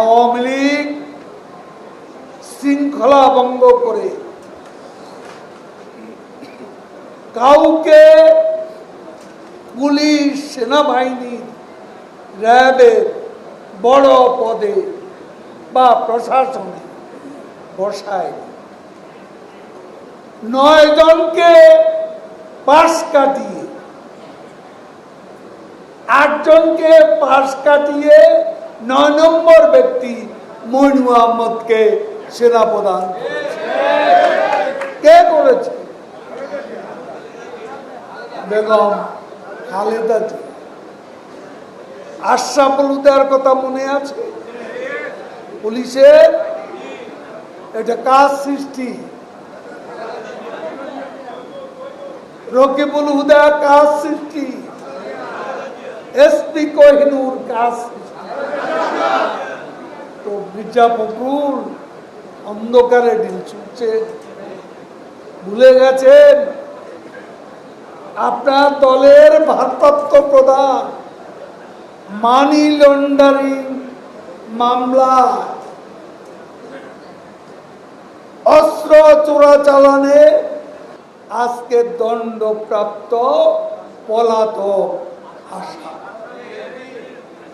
আওয়ামী লীগ শৃঙ্খলা ভঙ্গ করে কাউকে পুলিশ, সেনাবাহিনী র্যাবের বড় পদে বা প্রশাসনে বসায়। নয় জনকে পাশ কাটিয়ে আটজনকে পাশ কাটিয়ে নয় নম্বর ব্যক্তি মইনু আহমদকে সেনা প্রদান। কে করেছে বেগম খালেদা জিয়া। আশরাফ উদ্দার কথা মনে আছে? পুলিশের? এটা কাজ সৃষ্টি। রকিবুল হুদা কাজ সৃষ্টি। এসপি কোহিনুর কাজ সৃষ্টি। মির্জা ফখরুল অন্ধকারে ডিল ছুটছে। ভুলে গেছেন? আপনার দলের ভারপ্রাপ্ত প্রধান মানি লন্ডারিং মামলা। অস্ত্র চোরাচালানে আজকে দণ্ডপ্রাপ্ত পলাতক আশা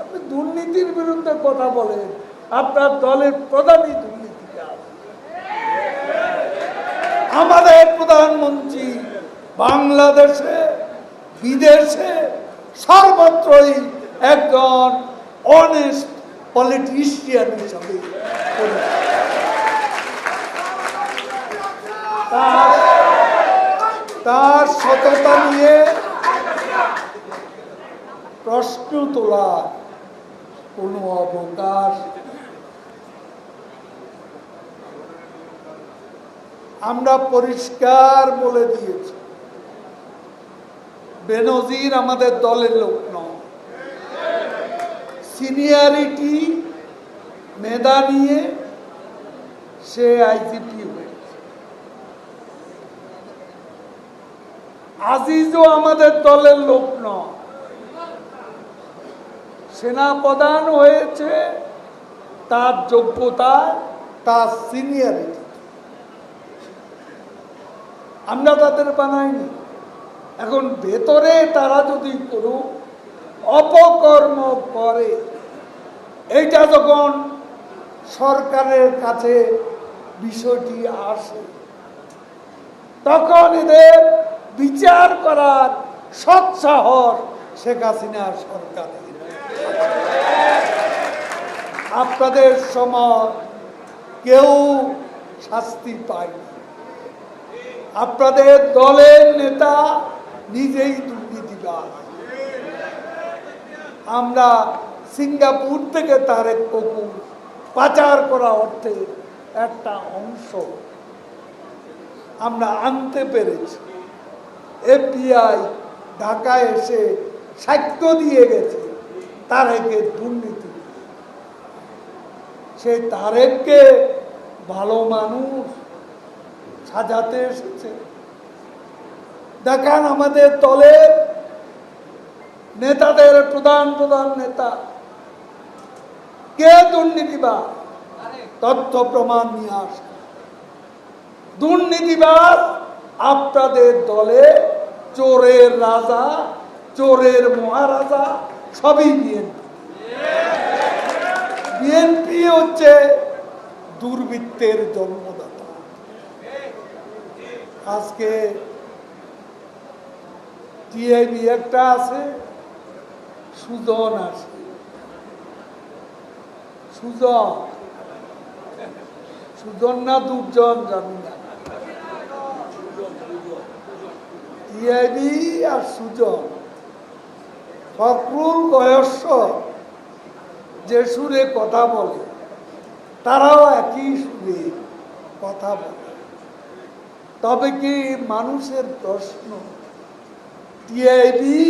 আপনি দুর্নীতির বিরুদ্ধে কথা বলেন। আপনার দলের প্রধানই দুর্নীতিতে আছে আমাদের প্রধানমন্ত্রী বাংলাদেশে, বিদেশে সর্বত্রই একজন অনেস্ট পলিটিশিয়ান হিসাবে তার সততা নিয়ে প্রশ্ন তোলা কোনো অবকাশ আমরা পরিষ্কার বলে দিয়েছি। বেনজির আমাদের দলের লোক নয় সিনিয়রিটি মেধা নিয়ে সে আইজিপি হয়েছে। আজিজও আমাদের দলের লোক নয় সেনা প্রধান হয়েছে, তার যোগ্যতা, তার সিনিয়রিটি। আমরা তাদের বানাইনি। এখন ভেতরে তারা যদি কোনো অপকর্ম করে, এইটা যখন সরকারের কাছে বিষয়টি আসে, তখন এদের বিচার করার সৎসাহস শেখ হাসিনার সরকারের আপনাদের সময় কেউ শাস্তি পায়নি। আপনাদের দলের নেতা নিজেই দুর্নীতিবাদ আমরা সিঙ্গাপুর থেকে তারেক কপুর পাচার করা অর্থে একটা অংশ। আমরা আনতে পেরেছি। এফবিআই ঢাকায় এসে সাক্ষ্য দিয়ে গেছে তারেকের দুর্নীতি। সেই তারেককে ভালো মানুষ সাজাতে এসেছে। দেখান আমাদের দলের নেতাদের প্রধান প্রধান নেতা। কে দুর্নীতিবাদ তথ্য প্রমাণ নিয়ে আসে দুর্নীতিবাদ আপনাদের দলে চোরের রাজা, চোরের মহারাজা সবই বিএনপি। বিএনপি হচ্ছে দুর্বৃত্তের জন্মদাতা। আজকে টিআইবি একটা আছে, সুজন আছে। সুজন। সুজন না দুজন জানি না। টিআইবি আর সুজন। ফখরুল বয়স্ক যে সুরে কথা বলে, তারাও একই সুরে কথা বলে। তবে কি মানুষের প্রশ্ন? টিআইবি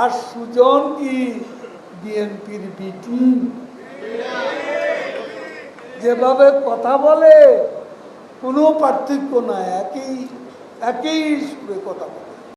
আর সুজন কি বিএনপির বিটি? যেভাবে কথা বলে, কোনো পার্থক্য নাই, একই একই সুরে কথা বলে।